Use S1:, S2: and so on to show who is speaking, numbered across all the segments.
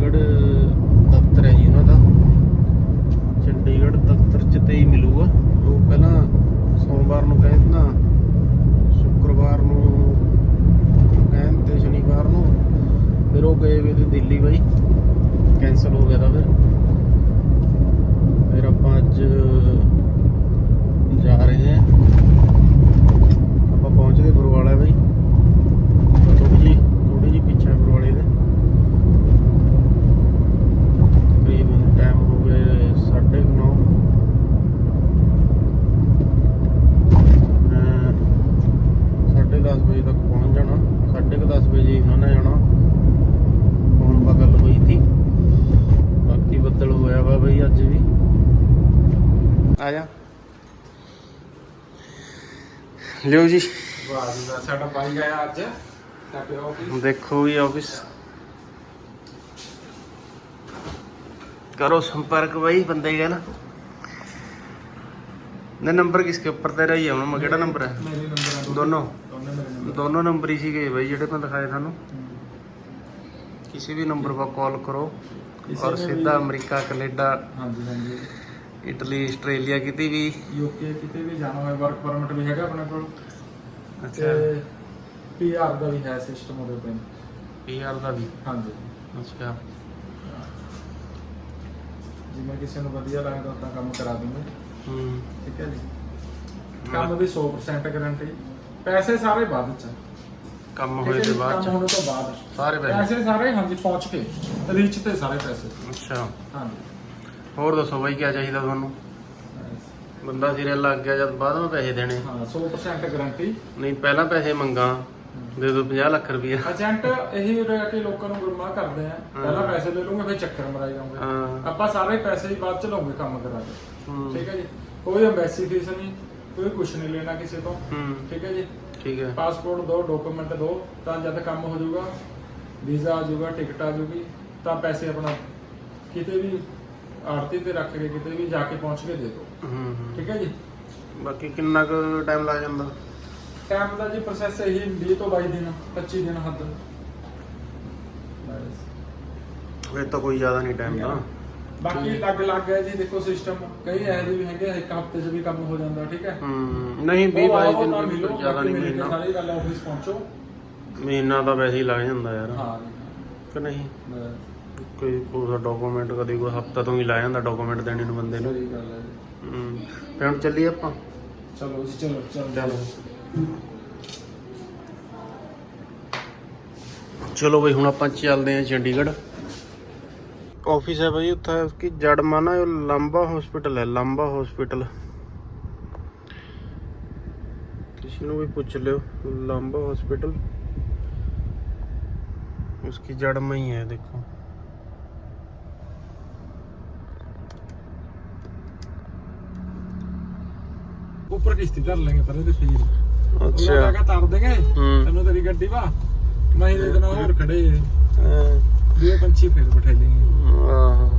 S1: ਚੰਡੀਗੜ੍ਹ ਦਫ਼ਤਰ ਹੈ ਜੀ ਉਹਨਾਂ ਦਾ। ਚੰਡੀਗੜ੍ਹ ਦਫ਼ਤਰ 'ਚ ਤੇ ਹੀ ਮਿਲੂਗਾ। ਉਹ ਪਹਿਲਾਂ ਸੋਮਵਾਰ ਨੂੰ ਕਹਿੰਦੇ ਨਾ ਸ਼ੁੱਕਰਵਾਰ ਨੂੰ ਕਹਿੰਦੇ ਸ਼ਨੀਵਾਰ ਨੂੰ, ਫਿਰ ਉਹ ਗਏ ਵੀ ਦਿੱਲੀ ਬਾਈ। ਕੈਨਸਲ ਹੋ ਗਿਆ ਤਾਂ ਫਿਰ। ਫਿਰ ਆਪਾਂ ਅੱਜ ਜਾ ਰਹੇ ਹਾਂ। ਆਪਾਂ ਪਹੁੰਚ ਗਏ ਗੁਰਵਾਲਾ ਬਾਈ। ਲਿਓ ਜੀ
S2: ਵਾਹ ਜੀ ਵਾਹ, ਸਾਡਾ ਬਾਈ ਆਇਆ ਅੱਜ ਸਾਡੇ ਆਫਿਸ
S1: ਦੇਖੋ ਵੀ ਆਫਿਸ करो संपर्क भाई बंदे का ना ने नंबर किसके ऊपर तेरा ही है ਹੁਣ ਕਿਹੜਾ ਨੰਬਰ ਹੈ
S2: ਮੇਰੇ ਨੰਬਰ ਆ
S1: ਦੋਨੋਂ
S2: ਦੋਨੇ ਮੇਰੇ ਨੰਬਰ
S1: ਦੋਨੋਂ ਨੰਬਰ ਹੀ ਸੀਗੇ ਬਾਈ ਜਿਹੜੇ ਮੈਂ ਦਿਖਾਏ ਤੁਹਾਨੂੰ ਕਿਸੇ ਵੀ ਨੰਬਰ 'ਪਰ ਕਾਲ ਕਰੋ
S2: ਕਿਸੇ
S1: ਔਰ
S2: ਨੇ ਵੀ-
S1: ਸਿੱਧਾ ਅਮਰੀਕਾ ਕੈਨੇਡਾ
S2: ਹਾਂਜੀ ਹਾਂਜੀ
S1: ਇਟਲੀ ਆਸਟ੍ਰੇਲੀਆ ਕਿਤੇ ਵੀ?
S2: ਯੂਕੇ ਕਿਤੇ ਵੀ ਜਾਣਾ ਹੋਵੇ ਵਰਕ ਪਰਮਿਟ ਵੀ ਹੈਗਾ ਆਪਣੇ ਕੋਲ।
S1: ਅੱਛਾ।
S2: ਪੀਆਰ ਦਾ ਵੀ ਹੈ ਸਿਸਟਮ ਉਹਦੇ ਉੱਤੇ
S1: ਪੀਆਰ ਦਾ ਵੀ?
S2: ਹਾਂਜੀ।
S1: ਅੱਛਾ।
S2: ਜਿਵੇਂ ਕਿਸੇ ਨੂੰ ਵਧੀਆ ਲੱਗਦਾ ਤਾਂ ਕੰਮ ਕਰਾ ਦੂੰਗੇ।
S1: ਹੂੰ।
S2: ਠੀਕ ਹੈ ਜੀ। ਕੰਮ ਦੀ 100% ਗਾਰੰਟੀ ਪੈਸੇ ਸਾਰੇ ਬਾਅਦ ਚ।
S1: ਕੰਮ ਹੋਏ
S2: ਜੀ,
S1: ਬਾਅਦ
S2: ਕੰਮ
S1: ਚ।
S2: ਹੋਣ ਤੋਂ ਬਾਅਦ।
S1: ਸਾਰੇ ਪੈਸੇ।
S2: ਪੈਸੇ ਸਾਰੇ ਹਾਂਜੀ ਪਹੁੰਚ ਕੇ। ਰੀਚ ਤੇ ਸਾਰੇ ਪੈਸੇ।
S1: ਅੱਛਾ।
S2: ਹਾਂਜੀ।
S1: ਹੋਰ ਦੱਸੋ ਬਾਈ ਕੀ ਚਾਹੀਦਾ ਤੁਹਾਨੂੰ? ਬੰਦਾ ਸਿਰੇ ਲੱਗ ਗਿਆ ਜਦ ਬਾਅਦ ਵਿੱਚ ਪੈਸੇ ਦੇਣੇ।
S2: ਹਾਂ 100% ਗਾਰੰਟੀ
S1: ਨਹੀਂ ਪਹਿਲਾਂ ਪੈਸੇ ਮੰਗਾ ਦੇ ਦੋ 50 ਲੱਖ ਰੁਪਇਆ।
S2: ਏਜੰਟ ਇਹੀ ਰਹਿ ਕੇ ਲੋਕਾਂ ਨੂੰ ਗੁਰਮਾ ਕਰਦੇ ਆ ਪਹਿਲਾਂ ਪੈਸੇ ਲੈ ਲੂੰਗੇ ਫਿਰ ਚੱਕਰ ਮਰਾਈ ਜਾਊਂਗੇ।
S1: ਹਾਂ।
S2: ਆਪਾਂ ਸਾਰੇ ਪੈਸੇ ਹੀ ਬਾਅਦ ਚ ਲਵਾਂਗੇ ਕੰਮ ਕਰਾ ਕੇ। ਠੀਕ ਹੈ ਜੀ? ਕੋਈ ਐਮਬੈਸੀ ਫੀਸ ਨਹੀਂ ਕੋਈ ਕੁਝ ਨਹੀਂ ਲੈਣਾ ਕਿਸੇ ਤੋਂ। ਠੀਕ ਹੈ ਜੀ?
S1: ਠੀਕ ਹੈ।
S2: ਪਾਸਪੋਰਟ ਦੋ ਡਾਕੂਮੈਂਟ ਦੋ ਤਾਂ ਜਦ ਕੰਮ ਹੋ ਜਾਊਗਾ ਵੀਜ਼ਾ ਆ ਜਾਊਗਾ ਟਿਕਟ ਆ ਜਾਊਗੀ ਤਾਂ ਪੈਸੇ ਆਪਣਾ ਕਿਤੇ ਵੀ ਆੜਤੀ ਤੇ ਰੱਖ ਕੇ ਕਿਤੇ ਵੀ ਜਾ ਕੇ ਪਹੁੰਚ ਕੇ ਦੇ ਦਿਓ।
S1: ਹੂੰ ਹੂੰ।
S2: ਠੀਕ ਹੈ ਜੀ?
S1: ਬਾਕੀ ਕਿੰਨਾ ਕੁ ਟਾਈਮ ਲੱਗ ਜਾਂਦਾ?
S2: ਟਾਈਮ ਦਾ ਜੀ ਪ੍ਰੋਸੈਸ ਇਹੀ 20 ਤੋਂ 22 ਦਿਨ 25 ਦਿਨ ਹੱਦ। ਬਸ।
S1: ਤਾਂ ਕੋਈ ਜ਼ਿਆਦਾ ਨਹੀਂ ਟਾਈਮ ਦਾ।
S2: ਬਾਕੀ ਲੱਗ ਲੱਗ ਗਿਆ ਜੀ ਦੇਖੋ ਸਿਸਟਮ ਕਈ ਇਹੋ ਜਿਹੇ ਵੀ ਹੈਗੇ ਆ, ਇੱਕ ਹਫ਼ਤੇ 'ਚ ਵੀ ਕੰਮ ਹੋ ਜਾਂਦਾ ਠੀਕ ਹੈ?
S1: ਹੂੰ ਨਹੀਂ 20
S2: ਉਹ
S1: 22
S2: ਆਓ
S1: ਦਿਨ
S2: ਮਿਲੋ,
S1: ਜ਼ਿਆਦਾ
S2: ਬਾਕੀ
S1: ਨਹੀਂ ਮਹੀਨਾ।
S2: ਸਾਰੀ ਗੱਲ ਆਫਿਸ ਪਹੁੰਚੋ।
S1: ਮਹੀਨਾ ਤਾਂ ਵੈਸੇ ਹੀ ਲੱਗ ਜਾਂਦਾ ਯਾਰ।
S2: ਹਾਂ
S1: ਕਿ ਨਹੀਂ?
S2: ਬਸ।
S1: ਕੋਈ ਉਹਦਾ ਡਾਕੂਮੈਂਟ ਕਦੇ ਕੋਈ ਹਫਤਾ ਤੋਂ ਹੀ ਲਾ ਜਾਂਦਾ ਡਾਕੂਮੈਂਟ ਦੇਣੇ ਨੂੰ ਬੰਦੇ ਨੂੰ।
S2: ਸਹੀ
S1: ਤੇ ਹੁਣ ਚੱਲੀਏ ਆਪਾਂ?
S2: ਚਲੋ ਜੀ ਚਲੋ ਚੱਲਦੇ
S1: ਚਲੋ। ਬਈ ਹੁਣ ਆਪਾਂ ਚੱਲਦੇ ਹਾਂ ਚੰਡੀਗੜ੍ਹ। ਆਫਿਸ ਹੈ ਬਈ ਉੱਥੇ ਕਿ ਜੜਮਾ ਨਾ ਉਹ ਲੰਬਾ ਹਸਪੀਟਲ ਹੈ ਲੰਬਾ ਹਸਪੀਟਲ ਕਿਸੇ ਨੂੰ ਵੀ ਪੁੱਛ ਲਿਓ ਲੰਬਾ ਹਸਪੀਟਲ ਉਸकी ਜੜਮਾ ਹੀ ਹੈ ਦੇਖੋ। देखो
S2: ਉੱਪਰ ਕਿਸ਼ਤੀ ਧਰ ਲੈਂਗੇ ਪਰੇ ਤੇ ਫੇਰ ਉਹ
S1: अच्छा
S2: ਲਗਾ ਤਾਰ ਦੇਗੇ
S1: हम्म
S2: ਤੈਨੂੰ ਤੇਰੀ ਗੱਡੀ ਵਾ ਮੈਂ ਇਹਦੇ ਨਾਲ ਹੋਰ ਖੜੇ
S1: हाँ,
S2: ਦੂਏ ਪੰਛੀ ਫੇਰ ਬਿਠਾ ਲੇਂਗੇ
S1: ਆਹੋ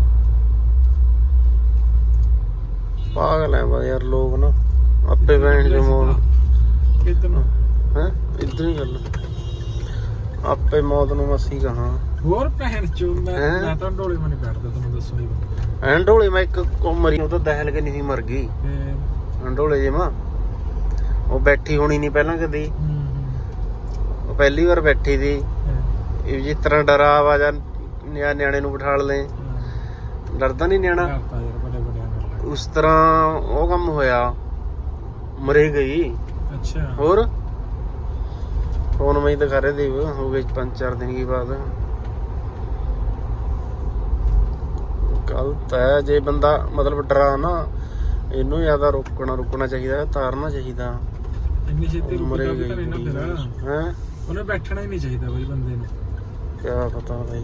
S1: ਪਾਗਲ ਹੈ ਬਾ ਯਾਰ ਲੋਕ ਨਾ ਆਪੇ ਬੈਣ ਜੋ ਮੋੜ
S2: ਕਿੱਧਰ ਨੂੰ
S1: ਹੈ ਇਦਾਂ ਹੀ ਗੱਲ ਆਪੇ ਮੌਤ ਨੂੰ ਮਸੀ ਕਹਾ
S2: ਹੋਰ ਪਹਿਨ ਚੋਂ ਮੈਂ
S1: ਹੈਂ?
S2: ਮੈਂ ਤਾਂ ਢੋਲੇ ਮਨੇ ਬੈਠਦਾ ਤੁਹਾਨੂੰ ਦੱਸੋ ਹੀ
S1: ਐਂਡੋਲੇ ਮੈਂ ਇੱਕ ਕੋ ਮਰੀ ਉਹ ਤਾਂ ਦਹਿਲ ਕੇ ਨਹੀਂ ਸੀ ਮਰ ਗਈ
S2: ਤੇ
S1: ਐਂਡੋਲੇ ਜੇ ਮਾਂ ਉਹ ਬੈਠੀ ਹੋਣੀ ਨਹੀਂ ਪਹਿਲਾਂ ਕਦੀ। ਉਹ ਪਹਿਲੀ ਵਾਰ ਬੈਠੀ ਸੀ।
S2: ਹੂੰ
S1: ਇਹ ਜਿਸ ਤਰ੍ਹਾਂ ਡਰਾ ਆਵਾਜ਼ਾਂ ਨਿਆ ਨਿਆਣੇ ਨੂੰ ਬਿਠਾ ਲੈ ਡਰਦਾ ਨਹੀਂ ਨਿਆਣਾ। ਉਸ ਤਰ੍ਹਾਂ ਉਹ ਕੰਮ ਹੋਇਆ। ਮਰੇ ਗਈ।
S2: ਅੱਛਾ।
S1: ਹੋਰ? ਫੋਨ ਮੈਂ ਹੀ ਦਿਖਾ ਰਹੇ ਦੀ ਹੋ ਗਏ ਪੰਜ ਚਾਰ ਦਿਨ ਕੀ ਬਾਅਦ ਗਲਤ ਹੈ ਜੇ ਬੰਦਾ ਮਤਲਬ ਡਰਾ ਨਾ ਇਹਨੂੰ ਜ਼ਿਆਦਾ ਰੋਕਣਾ ਰੁਕਣਾ ਚਾਹੀਦਾ ਤਾਰਨਾ ਚਾਹੀਦਾ।
S2: ਇੰਨੀ ਛੇਤੀ
S1: ਮਰੇ
S2: ਰੁਕਦਾ ਵੀ ਤਾਂ
S1: ਗਈ
S2: ਨਹੀਂ ਨਾ ਫਿਰ।
S1: ਹੈ?
S2: ਉਹਨੇ ਬੈਠਣਾ ਹੀ ਨਹੀਂ ਚਾਹੀਦਾ ਬਈ ਬੰਦੇ ਨੂੰ।
S1: ਕਿਆ ਪਤਾ ਭਾਈ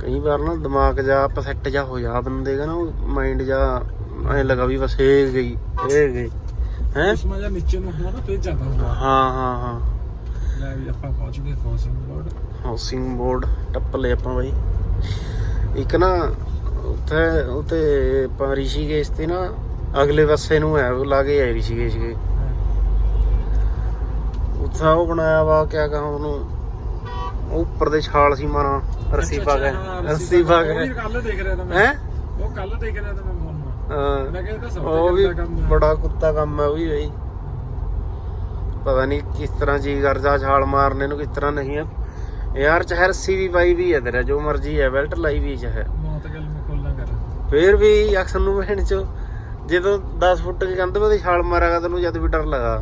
S1: ਕਈ ਵਾਰ ਨਾ ਦਿਮਾਗ ਜਾ ਅਪਸੈਟ ਜਾ ਹੋ ਜਾ ਬੰਦੇ ਦਾ ਨਾ ਮਾਈਂਡ ਜਾ ਐ ਲਗਾ ਵੀ ਬਸ ਇਹ ਗਈ ਇਹ ਗਈ। ਹੈ?
S2: ਉਸ ਮਾ ਜਾਂ ਨੀਚੇ ਨੂੰ ਹੋਣਾ ਫੇਰ ਜ਼ਿਆਦਾ ਹੋਣਾ।
S1: ਹਾਂ ਹਾਂ ਹਾਂ।
S2: ਲੈ ਵੀ ਆਪਾਂ ਪਹੁੰਚ ਗਏ ਕੌਸਿੰਗ ਬੋਰਡ
S1: ਹਾਊਸਿੰਗ ਬੋਰਡ ਟੱਪ ਲਏ ਆਪਾਂ ਬਾਈ। ਇੱਕ ਨਾ ਉੱਥੇ ਉੱਤੇ ਆਪਾਂ ਰਿਸ਼ੀਕੇਸ਼ ਤੇ ਨਾ ਅਗਲੇ ਪਾਸੇ ਨੂੰ ਹੈ ਉਹ ਲਾਗੇ ਹੈ ਰਿਸ਼ੀਕੇਸ਼ ਕੇ ਉੱਥੇ ਉਹ ਬਣਾਇਆ ਵਾ ਕਿਆ ਕਹਾਂ ਉਹਨੂੰ ਉਹ ਉੱਪਰ ਦੇ ਛਾਲ ਸੀ ਮਾਰਾਂ ਰੱਸੀ ਪਾ ਕੇ। ਰੱਸੀ ਪਾ ਕੇ।
S2: ਕੱਲ ਦੇਖ ਰਿਹਾ ਤਾਂ ਮੈਂ।
S1: ਹੈ?
S2: ਉਹ ਕੱਲ ਦੇਖ ਰਿਹਾ ਤਾਂ ਮੈਂ ਮਾ ਕਿਹਾ ਤਾਂ
S1: ਉਹ ਵੀ ਬੜਾ ਕੁੱਤਾ ਕੰਮ ਹੈ ਉਹ ਵੀ ਬਈ। ਪਤਾ ਨਹੀਂ ਕਿਸ ਤਰ੍ਹਾਂ ਜੀ ਕਰਦਾ ਛਾਲ ਮਾਰਨੇ ਨੂੰ ਕਿਸ ਤਰ੍ਹਾਂ ਨਹੀਂ ਹੈ ਯਾਰ ਚਾਹੇ ਰੱਸੀ ਵੀ ਪਾਈ ਵੀ ਹੈ ਤੇਰਾ ਜੋ ਮਰਜ਼ੀ ਹੈ ਬੈਲਟ ਲਾਈ ਵੀ ਚਾਹੇ
S2: ਮੌਤ ਗੱਲ ਮੈਂ ਖੋਲਾਂ ਕਰ।
S1: ਫੇਰ ਵੀ ਅਕਸਰ ਨੂੰ ਭੈਣ ਚ ਜਦੋਂ 10 ਫੁੱਟ ਦੀ ਕੰਧ ਤੇ ਛਾਲ ਮਾਰਾਗਾ ਤੈਨੂੰ ਜਦ ਵੀ ਡਰ ਲਗਾ।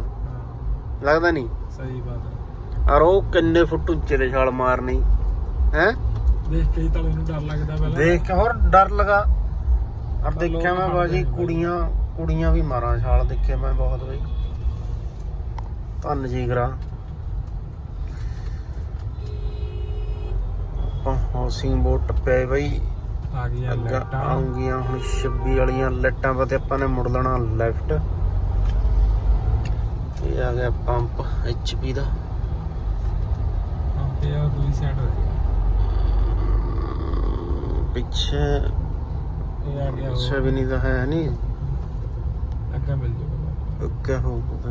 S1: ਲੱਗਦਾ ਨਹੀਂ?
S2: ਸਹੀ ਬਾਤ ਹੈ
S1: ਔਰ ਉਹ ਕਿੰਨੇ ਫੁੱਟ ਉੱਚੇ ਤੇ ਛਾਲ ਮਾਰਨੀ ਹੈ?
S2: ਦੇਖ ਕੇ ਹੀ ਤਲੇ ਨੂੰ ਡਰ ਲੱਗਦਾ ਪਹਿਲਾਂ।
S1: ਦੇਖ ਕੇ ਹੋਰ ਡਰ ਲਗਾ। ਔਰ ਦੇਖਿਆ ਮੈਂ ਬਾਜੀ। ਕੁੜੀਆਂ ਕੁੜੀਆਂ ਵੀ ਮਾਰਾਂ ਛਾਲ ਦੇਖਿਆ ਮੈਂ ਬਹੁਤ ਬਈ। ਧੰਨ ਜੀ ਕਰਾ। ਆਪਾਂ ਹਾਊਸਿੰਗ ਬੋਰਡ ਟੱਪਿਆ ਬਈ।
S2: ਆ ਗਈਆਂ ਲਾਈਟਾਂ।
S1: ਆਉਂਗੀਆਂ ਹੁਣ 26 ਵਾਲੀਆਂ ਲਾਈਟਾਂ ਪਤੇ ਆਪਾਂ ਨੇ ਮੁੜ ਲੈਣਾ ਲੈਫਟ। ਇਹ ਆ ਗਿਆ ਪੰਪ ਐਚਪੀ ਦਾ।
S2: ਪੰਪ ਇਹ ਦੂਜੀ ਸਾਈਡ ਹੋ ਗਿਆ
S1: ਪਿੱਛੇ
S2: ਇਹ ਆ ਗਿਆ
S1: ਸੈਵਨੀ ਦਾ ਹੈ ਨਹੀਂ।
S2: ਅੱਗੇ ਮਿਲ ਜੂਗਾ।
S1: ਅੱਗੇ ਹੋਊਗਾ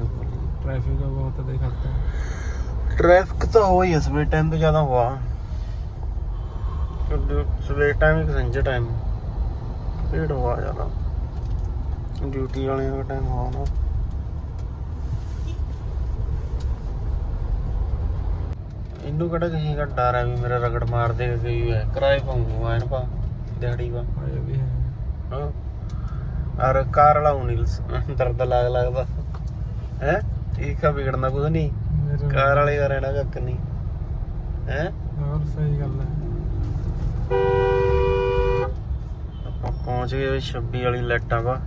S2: ਟ੍ਰੈਫਿਕ ਬਹੁਤ
S1: ਦੇਖਦਾ ਟ੍ਰੈਫਿਕ ਤਾਂ ਹੋਈ ਇਸ ਵੇ ਟਾਈਮ ਤੋਂ ਜ਼ਿਆਦਾ ਹੋਆ ਸਵੇਰ ਟਾਈਮ ਇੱਕ ਸੰਜੇ ਟਾਈਮ ਭੀੜ ਹੋਆ ਜ਼ਿਆਦਾ। ਡਿਊਟੀ ਵਾਲਿਆਂ ਦਾ ਟਾਈਮ ਹੋਣਾ ਇਹਨੂੰ ਕਿਹੜਾ ਕਿਸੇ ਦਾ ਡਰ ਹੈ ਵੀ ਮੇਰਾ ਰਗੜ ਮਾਰ ਦੇਗਾ ਕੋਈ ਹੈ? ਕਿਰਾਏ
S2: ਪਾਉਂਗਾ ਐਨ ਪਾ ਦਿਹਾੜੀ
S1: ਪਾ ਹਾਂ। ਔਰ ਕਾਰ ਵਾਲਾ ਉਹ ਨਹੀਂ ਦਰਦ ਲੱਗ ਲੱਗਦਾ। ਹੈ? ਠੀਕ ਆ ਵਿਗੜਨਾ ਕੁਝ
S2: ਨਹੀਂ।
S1: ਕਾਰ ਵਾਲੇ ਦਾ ਰਹਿਣਾ ਕੱਕ ਨਹੀਂ। ਹੈ?
S2: ਹੋਰ ਸਹੀ ਗੱਲ ਹੈ।
S1: ਆਪਾਂ ਪਹੁੰਚ ਗਏ 26 ਵਾਲੀ ਲਾਈਟਾਂ ਵਾ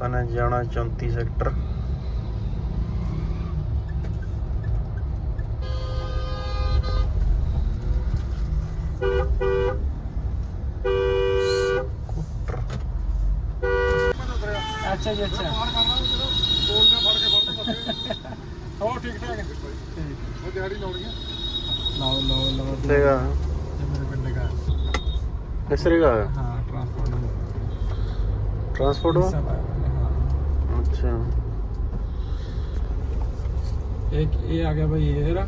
S1: ਆਪਾਂ ਜਾਣਾ 34 ਸੈਕਟਰ। ਅੱਛਾ
S2: ਜੀ ਅੱਛਾ। ਬਾਹਰ ਕਰਨਾ ਚਲੋ ਕੋਲ ਨਾਲ ਫੜ ਕੇ ਫੜ ਦੋ ਬੱਚੇ।
S3: ਹੋਰ ਠੀਕ ਠਾਕ। ਹੈ ਉਹ ਦਿਹਾੜੀ ਲਾਉਣੀ ਹੈ
S2: देगा एक्सरे का है ट्रांसपोर्ट में
S1: अच्छा
S2: एक ये आ गया भाई ये
S1: रहा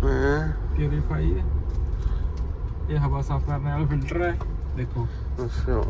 S2: प्योरीफाई है ये हवा साफ करने वाला फिल्टर है देखो अच्छा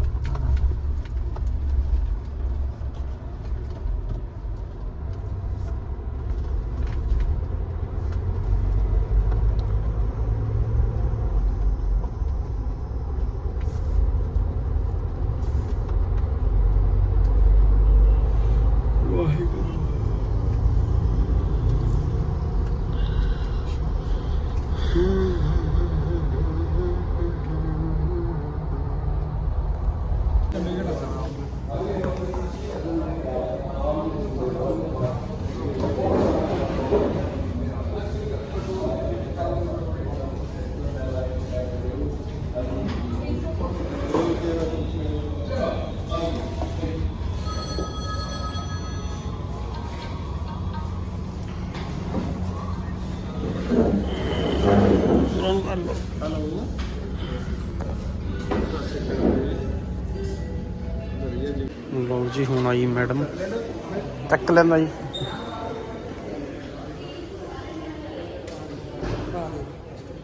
S1: ਅੱਛਾ ਲਓ ਜੀ ਹੁਣ ਆਈ ਮੈਡਮ। ਚੱਕ ਲੈਂਦਾ ਜੀ।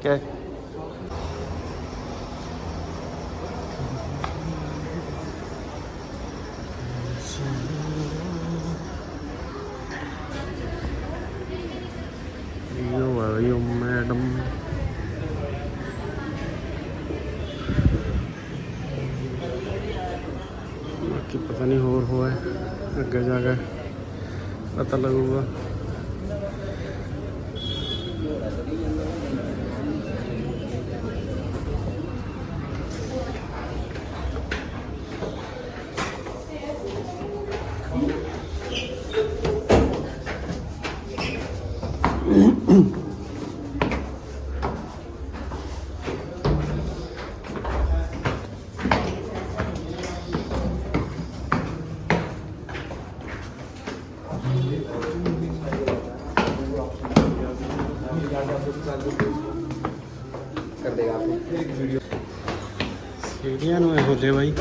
S1: ਕਿਆ ਯੋ ਆ ਯੋ ਮੈਡਮ ਬਾਕੀ ਪਤਾ ਨਹੀਂ ਹੋਰ ਹੋਇਆ ਅੱਗੇ ਜਾ ਕੇ ਪਤਾ ਲੱਗੂਗਾ ਸੀੜੀਆਂ ਨੂੰ ਇਹੋ ਲੈ ਬਾਈ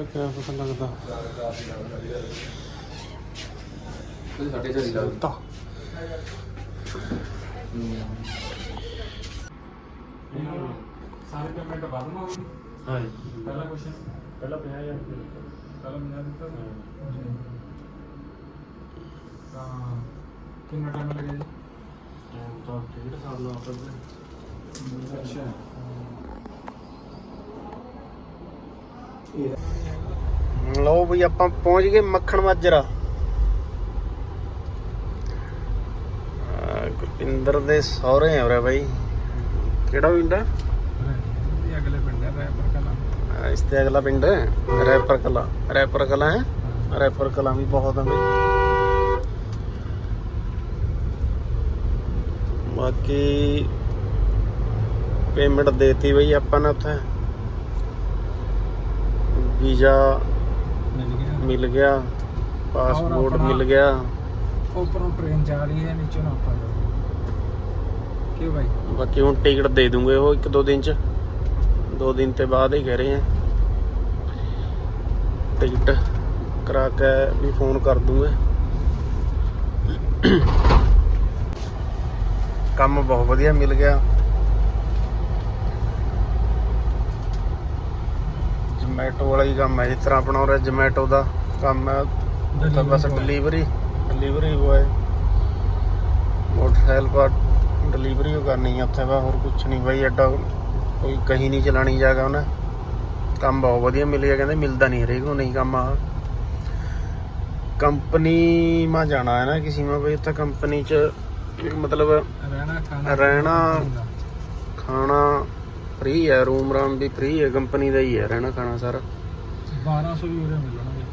S1: ਉਹਦਾ ਕਿਆ ਪਤਾ ਲੱਗਦਾ।
S2: ਸਾਡੇ ਘਰੀ ਲਾ
S1: ਤਾਂ
S2: ਸਾਰੇ ਪੇਮੈਂਟ ਨੂੰ ਹੋਊਗੀ
S1: ਹਾਂ
S2: ਪਹਿਲਾ ਕੁਐਸਚਨ ਪਹਿਲਾ 50000 ਪਹਿਲਾ 50 ਦਿੱਤਾ। ਤਾਂ ਕਿੰਨਾ ਟਾਈਮ ਲੱਗਿਆ ਜੀ?
S1: ਤਾਂ ਡੇਢ ਸਾਲ ਦਾ ਆਪਰ
S2: ਅੱਛਾ।
S1: ਲਓ ਬਈ ਆਪਾਂ ਪਹੁੰਚ ਗਏ ਮੱਖਣ ਮਾਜਰਾ। ਗੁਰਪਿੰਦਰ ਦੇ ਸਹੁਰੇ ਆ ਉਰੇ ਬਾਈ। ਕਿਹੜਾ ਪਿੰਡ ਹੈ
S2: ਅਗਲੇ ਪਿੰਡ ਹੈ ਰੈਪਰ ਕਲਾ
S1: ਇਸ ਤੇ ਅਗਲਾ ਪਿੰਡ ਹੈ? ਰੈਪਰ ਕਲਾ। ਰੈਪਰ ਕਲਾ ਹੈ? ਰੈਪਰ ਕਲਾ ਵੀ ਬਹੁਤ ਆ ਬਈ। ਬਾਕੀ ਪੇਮੈਂਟ ਦੇਤੀ ਬਈ ਆਪਾਂ ਨੇ ਉੱਥੇ। ਵੀਜ਼ਾ
S2: ਮਿਲ ਗਿਆ।
S1: ਮਿਲ ਗਿਆ ਪਾਸਪੋਰਟ ਮਿਲ ਗਿਆ।
S2: ਉੱਪਰੋਂ ਟ੍ਰੇਨ ਜਾ ਰਹੀ ਹੈ ਨੀਚੋਂ ਨਾ ਆਪਾਂ ਕਿਉਂ ਭਾਈ
S1: ਬਾਕੀ ਹੁਣ ਟਿਕਟ ਦੇ ਦੂੰਗੇ ਉਹ ਇੱਕ ਦੋ ਦਿਨ ਚ। ਦੋ ਦਿਨ ਤੇ ਬਾਅਦ ਹੀ ਕਹਿ ਰਹੇ ਆ। ਟਿਕਟ ਕਰਾ ਕੇ ਵੀ ਫੋਨ ਕਰ ਦੂੰਗੇ। ਕੰਮ ਬਹੁਤ ਵਧੀਆ ਮਿਲ ਗਿਆ। ਜਮੈਟੋ ਵਾਲਾ ਹੀ ਕੰਮ ਹੈ ਜਿਸ ਤਰ੍ਹਾਂ ਆਪਣਾ ਉਹ ਜਮੈਟੋ ਦਾ ਕੰਮ ਹੈ। ਤਾਂ ਬਸ ਡਿਲੀਵਰੀ ਡਿਲੀਵਰੀ ਬੋਏ ਮੋਟਰਸਾਈਕਲ ਪਰ ਡਿਲੀਵਰੀ ਉਹ ਕਰਨੀ ਹੈ ਉੱਥੇ ਬਾ ਹੋਰ ਕੁਝ ਨਹੀਂ। ਬਾਈ ਐਡਾ ਕੋਈ ਕਹੀਂ ਨਹੀਂ ਚਲਾਣੀ ਜਾਗਾ ਉਹਨੇ। ਕੰਮ ਬਹੁਤ ਵਧੀਆ ਮਿਲਿਆ ਕਹਿੰਦੇ ਮਿਲਦਾ ਨਹੀਂ ਹਰੇਕ ਨੂੰ ਨਹੀਂ ਕੰਮ ਆ। ਕੰਪਨੀ ਮਾ ਜਾਣਾ ਹੈ ਨਾ ਕਿਸੇ ਮਾ ਬਈ ਉੱਥੇ ਕੰਪਨੀ ਚ ਮਤਲਬ
S2: ਰਹਿਣਾ ਖਾਣਾ।
S1: ਰਹਿਣਾ ਖਾਣਾ ਫ੍ਰੀ ਹੈ ਰੂਮ ਰਾਮ ਵੀ ਫ੍ਰੀ ਹੈ ਕੰਪਨੀ ਦਾ ਹੀ ਹੈ ਰਹਿਣਾ ਖਾਣਾ ਸਾਰਾ।
S2: 1200 ਯੂਰੋ ਮਿਲਣਗੇ।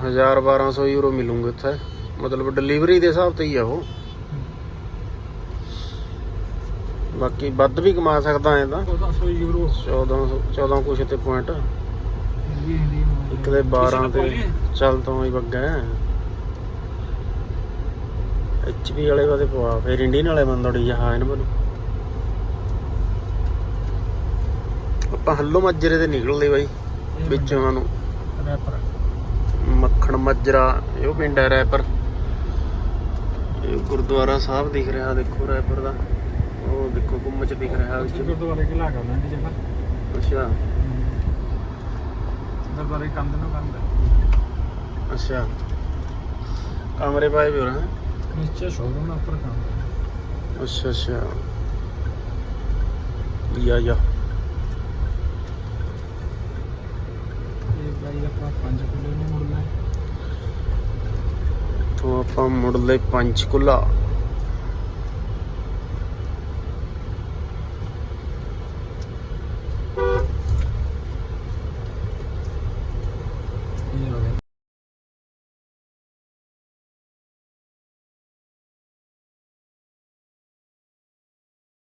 S1: 1000 1200 ਯੂਰੋ ਮਿਲੂਗੇ ਉੱਥੇ। ਮਤਲਬ ਡਿਲੀਵਰੀ ਦੇ ਹਿਸਾਬ ਤੇ ਹੀ ਆ ਉਹ। ਬਾਕੀ ਵੱਧ ਵੀ ਕਮਾ ਸਕਦਾ ਐ ਤਾਂ।
S2: 1400 ਯੂਰੋ
S1: 14 14 ਕੁਛ ਤੇ ਪੁਆਇੰਟ
S2: ਨੂੰ
S1: ਇੱਕ ਦੇ 12 ਤੇ
S2: ਨੂੰ
S1: ਚੱਲ ਤੋਂ ਹੀ। ਬੱਗਾ ਐਚਪੀ ਵਾਲੇ ਵਾਦੇ ਪਵਾ ਫਿਰ ਇੰਡੀਅਨ ਵਾਲੇ ਬੰਦੋੜੀ ਜਹਾ ਇਹਨਾਂ ਮੈਨੂੰ ਆਪਾਂ ਹੱਲੋ ਮੱਜਰੇ ਤੇ ਨਿਕਲਦੇ ਬਾਈ ਵਿੱਚੋਂ ਨੂੰ
S2: ਰੈਪਰ
S1: ਮੱਖਣ ਮੱਜਰਾ ਇਹ ਪਿੰਡ ਹੈ ਰੈਪਰ ਇਹ ਗੁਰਦੁਆਰਾ ਸਾਹਿਬ ਦਿਖ ਰਿਹਾ ਦੇਖੋ ਰੈਪਰ ਦਾ। ਉਹ ਦੇਖੋ ਗੁੰਮਚ ਦਿਖ ਰਿਹਾ ਵਿੱਚ।
S2: ਗੁਰਦੁਆਰੇ ਕੇ ਲਾਗਾ ਉਹਨਾਂ ਦੀ ਜਗ੍ਹਾ
S1: ਅੱਛਾ।
S2: ਗੁਰਦੁਆਰੇ ਕੰਧ ਨੂੰ ਕੰਧ।
S1: ਅੱਛਾ। ਕਮਰੇ ਪਾਏ ਵੀ ਹੋ ਰਹੇ
S2: ਨੀਚੇ ਸ਼ੋਰੂਮ ਉੱਪਰ ਕੰਮ
S1: ਅੱਛਾ ਅੱਛਾ। ਲਿਆ ਜਾ
S2: ਇਹ ਭਾਈ ਆਪਾਂ 5 ਕਿਲੋ ਨੂੰ ਮੁੜਨਾ ਹੈ।
S1: ਤੋਂ ਆਪਾਂ ਮੁੜਲੇ ਪੰਚਕੁਲਾ